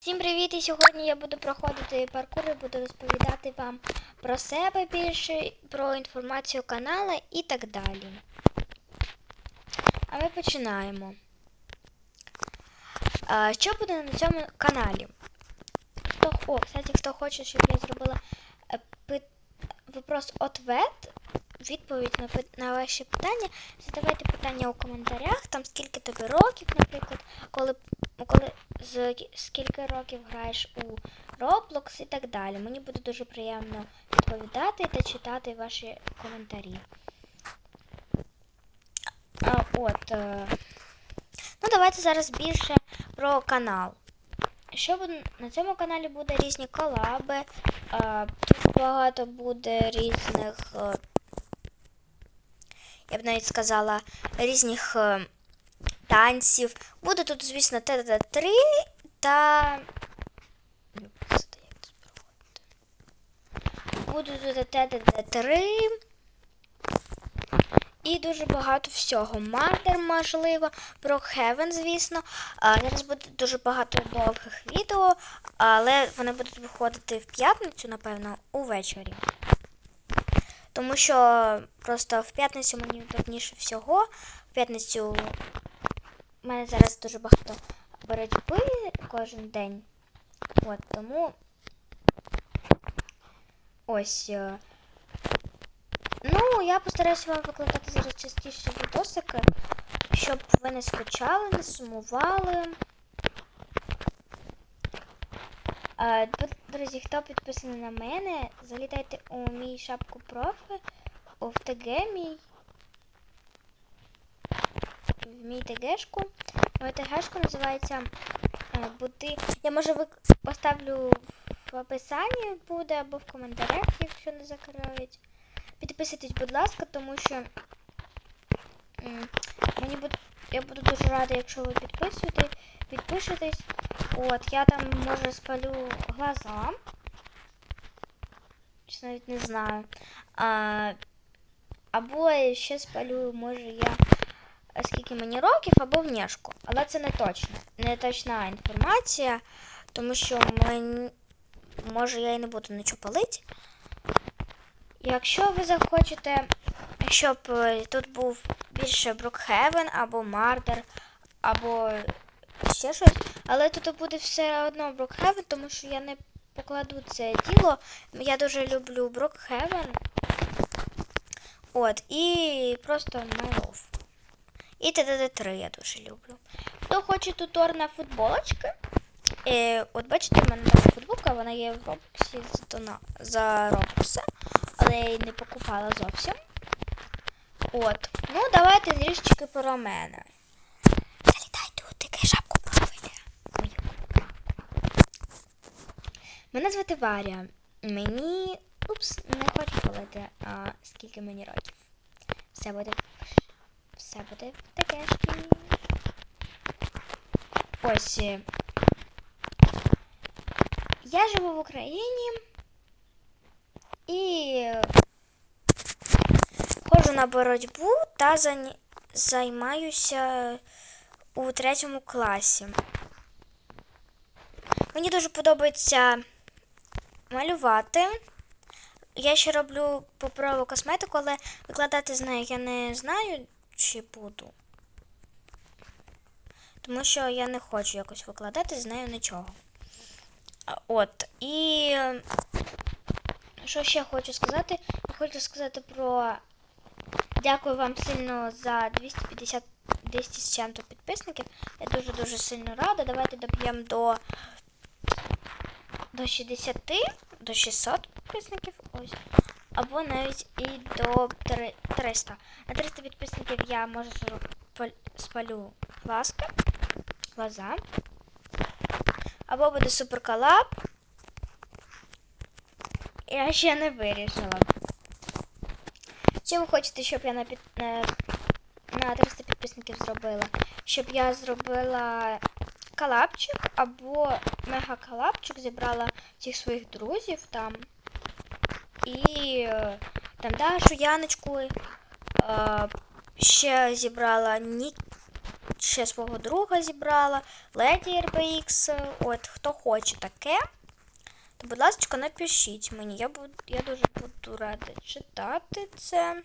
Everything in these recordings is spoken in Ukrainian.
Всім привіт! І сьогодні я буду проходити паркур і буду розповідати вам про себе більше, про інформацію каналу і так далі. А ми починаємо. А, що буде на цьому каналі? Хто, о, кстати, хто хоче, щоб я зробила е, пит, вопрос ответ, відповідь на, пит- на ваші питання, задавайте питання у коментарях, там скільки тобі років, наприклад, коли, коли з скільки років граєш у Roblox і так далі. Мені буде дуже приємно відповідати та читати ваші коментарі. А, от. е, Ну, давайте зараз більше про канал. Що на цьому каналі буде різні колаби. Тут багато буде різних, е, я б навіть сказала, різних е, танців. Буде тут, звісно, ТД3 та. Буде тут ТД3. І дуже багато всього. Мардер, можливо, Брокхевен, звісно. А, зараз буде дуже багато довгих відео, але вони будуть виходити в п'ятницю, напевно, увечері. Тому що просто в п'ятницю мені удобніше всього. В п'ятницю у мене зараз дуже багато боротьби кожен день. От тому ось. е, Ну, я постараюся вам викладати зараз частіше відосики, щоб ви не скучали, не сумували. Е, Друзі, хто підписаний на мене, залітайте у мій шапку профі, у в ТГ мій. Мій ТГшку. Моя ТГшка називається е, Бути. Я може поставлю в описанні буде або в коментарях, якщо не закриють. Підписуйтесь, будь ласка, тому що мені буде, я буду дуже рада, якщо ви підписуєте, підпишетесь. От, я там може спалю глаза. Чи навіть не знаю. А, або ще спалю, може, я скільки мені років, або внешку. Але це не точно. Не точна інформація, тому що мені, може я і не буду нічого палити. Якщо ви захочете, щоб е, тут був більше Брукхевен або Мардер, або ще щось, але тут буде все одно Брукхевен, тому що я не покладу це діло. Я дуже люблю Брукхевен. От, і просто Love. І ТДД3 я дуже люблю. Хто хоче тутор на футболочки? Е, от бачите, в мене така футболка, вона є в Робоксі за, за Робокса, але я її не покупала зовсім. От. Ну, давайте трішечки про мене. Залітайте у таке шапку. Мою. Мене звати Варя. Мені. Упс, не хочу палити, а скільки мені років. Все буде. Все буде в такешки. Ось. е, я живу в Україні і ходжу на боротьбу та займаюся у третьому класі. Мені дуже подобається малювати. Я ще роблю паперову косметику, але викладати з нею я не знаю, чи буду. Тому що я не хочу якось викладати з нею нічого. От. І е, що ще хочу сказати? Я хочу сказати про дякую вам сильно за 250 200 з чим-то підписників. Я дуже-дуже сильно рада. Давайте доб'ємо до, до 60, до 600 підписників. Ось. Або навіть і до 300. На 300 підписників я можу спалю глазки, глаза. Або буде суперколаб. Я ще не вирішила. Чи ви хочете, щоб я на, під, на, на 300 підписників зробила? Щоб я зробила колабчик або мега-колабчик, зібрала всіх своїх друзів там. І е, там Дашу, Яночку. Е, ще зібрала Ні... ще свого друга зібрала, Леді RBX. От, хто хоче таке, то, будь ласка, напишіть мені. Я, буду, я дуже буду рада читати це.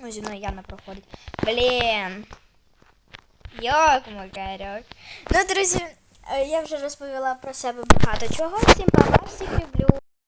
Ну, зі мною Яна проходить. Блін. Як макарьок. Ну, друзі, е, я вже розповіла про себе багато чого. Всім па-па, всіх люблю.